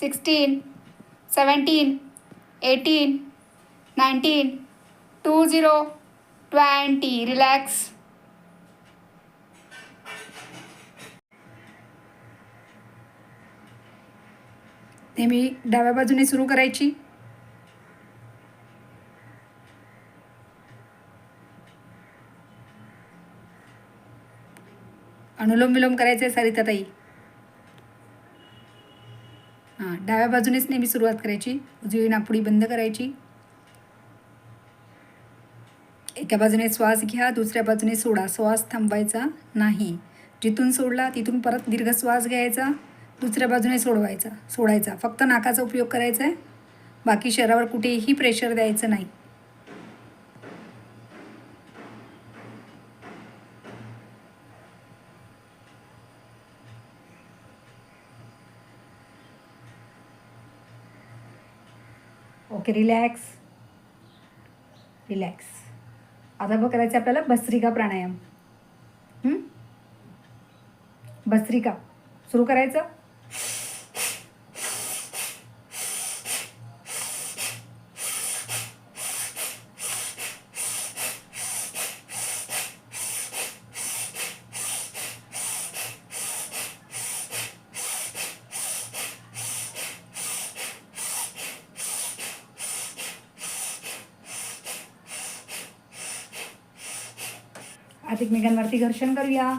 Sixteen seventeen eighteen nineteen two zero twenty relax. नेहमी डाव्या बाजूने सुरू करायची. अनुलोम विलोम करायचे सरिताताई हां डाव्या बाजूनेच नेहमी सुरुवात करायची. उजवी नापुडी बंद करायची. एका बाजूने श्वास घ्या दुसऱ्या बाजूने सोडा. श्वास थांबवायचा नाही. जिथून सोडला तिथून परत दीर्घ श्वास घ्यायचा. दुसऱ्या बाजूने सोडवायचा सोडायचा. फक्त नाकाचा उपयोग करायचा आहे बाकी शरीरावर कुठेही प्रेशर द्यायचं नाही. ओके रिलॅक्स रिलॅक्स आता बघ करायचं आपल्याला भस्त्रिका प्राणायाम. भस्त्रिका सुरू करायचं? आता एकमेकांवरती घर्षण करूया.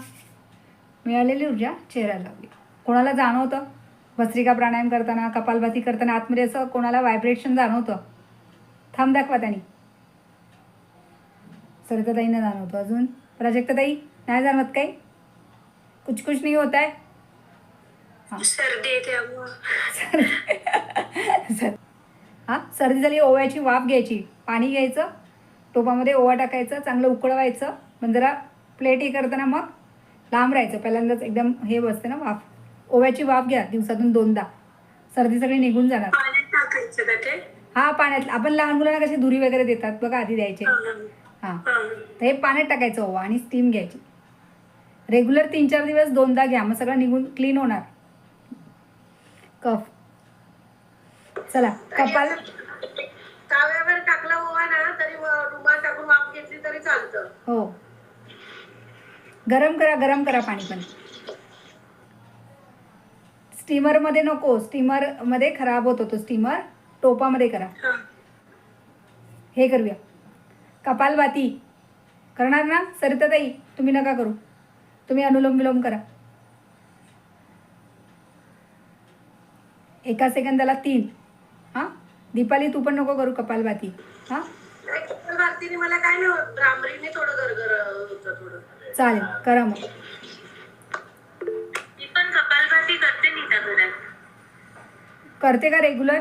मिळालेली ऊर्जा चेहऱ्याला लावली. कोणाला जाणवतं? भस्त्रिका प्राणायाम करताना कपालभाती करताना आतमध्ये असं कोणाला व्हायब्रेशन जाणवतं? थांब दाखवा त्यांनी. सरिताताईंना जाणवतं अजून. प्राजक्ताताई नाही जाणवत काही? कुछ कुछ नाही होत आहे? सर्दी सर हां सर्दी झाली ओव्याची वाफ घ्यायची. पाणी घ्यायचं टोपामध्ये ओवा टाकायचं चांगलं उकळवायचं. मग जरा प्लेट हे करताना मग लांब राहायचं. पहिल्यांदाच एकदम हे बसते ना वाफ. ओव्याची वाफ घ्या दिवसातून दोनदा. सर्दी सगळी निघून जाणार. हा पाण्यात. आपण लहान मुलांना कशी दुरी वगैरे देतात? बघा आधी द्यायचे. हा. तर हे पाण्यात टाकायचं ओवा आणि स्टीम घ्यायची. रेग्युलर तीन चार दिवस दोनदा घ्या मग सगळं निघून क्लीन होणार. कफ. चला कपाल. टाकला ओवा ना तरी टाकून वाफ घेतली तरी चालतं. हो. गरम करा गरम करा पाणी पण. स्टीमरमध्ये नको. स्टीमरमध्ये खराब होतो तो स्टीमर टोपामध्ये करा. हा. करूया. कपालभाती. करणार ना? सरिताताई तुम्ही नका करू. तुम्ही अनुलोम विलोम करा. एका सेकंदाला तीन. हां? दीपाली तू पण नको करू कपालभाती. हां? मला काय नाही होत. भ्रामरीने थोडं गरगर होतं थोडं चालेल करा मग. करते का रेग्युलर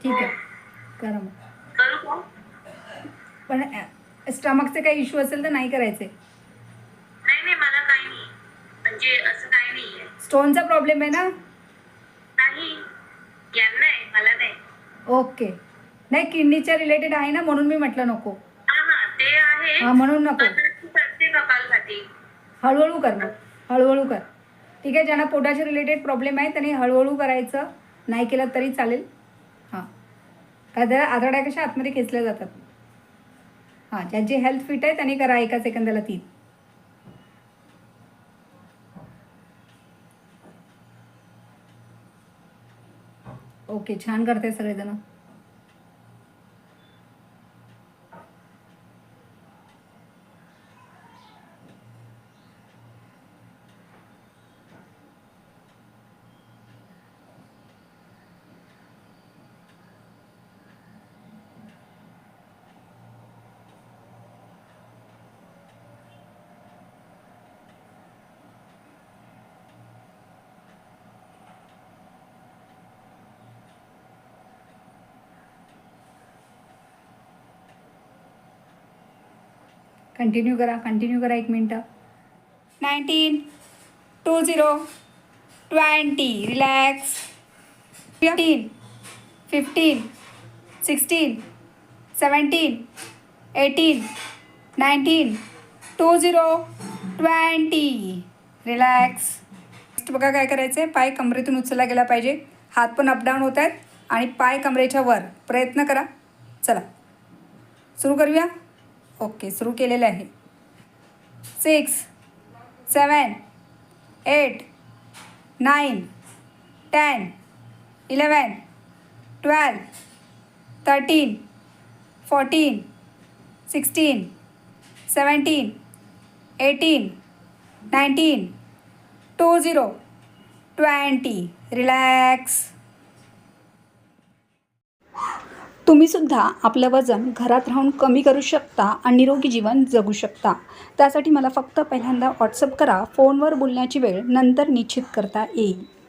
ठीक आहे करा मग. पण स्टमकचे काही इश्यू असेल तर नाही करायचे. नाही नाही मला काही नाही. म्हणजे स्टोनचा प्रॉब्लेम आहे ना? नाही यांना आहे मला नाही. ओके. नाही किडनीच्या रिलेटेड आहे ना म्हणून मी म्हटलं नको. हा ते आहे. म्हणून नको. कपालभाती हळूहळू कर मग. हळूहळू कर. ठीक आहे ज्यांना पोटाशी रिलेटेड प्रॉब्लेम आहे त्यांनी हळूहळू करायचं. नाही केलं तरी चालेल. हां. काय त्या आतड्या कशा आतमध्ये खेचल्या जातात. हां ज्यांची हेल्थ फिट आहे त्यांनी करा एका सेकंदाला तीन. ओके छान करते सगळेजण. कंटिन्यू करा कंटिन्यू करा एक मिनटं. Nineteen two zero twenty relax fifteen fifteen sixteen seventeen eighteen nineteen two zero twenty relax बघा काय करायचं आहे पाय कमरेतून उचलला गेला पाहिजे. हात पण अपडाऊन होत आहेत आणि पाय कमरेच्या वर. प्रयत्न करा. चला. सुरू करूया. ओके, सुरू आहे. Six, seven, eight, nine, ten, eleven, twelve, thirteen, fourteen, sixteen, seventeen, eighteen, nineteen, two zero, twenty. Relax. तुम्ही सुद्धा आपलं वजन घरात राहून कमी करू शकता आणि निरोगी जीवन जगू शकता. त्यासाठी मला फक्त पहिल्यांदा व्हॉट्सअप करा. फोनवर बोलण्याची वेळ नंतर निश्चित करता येईल.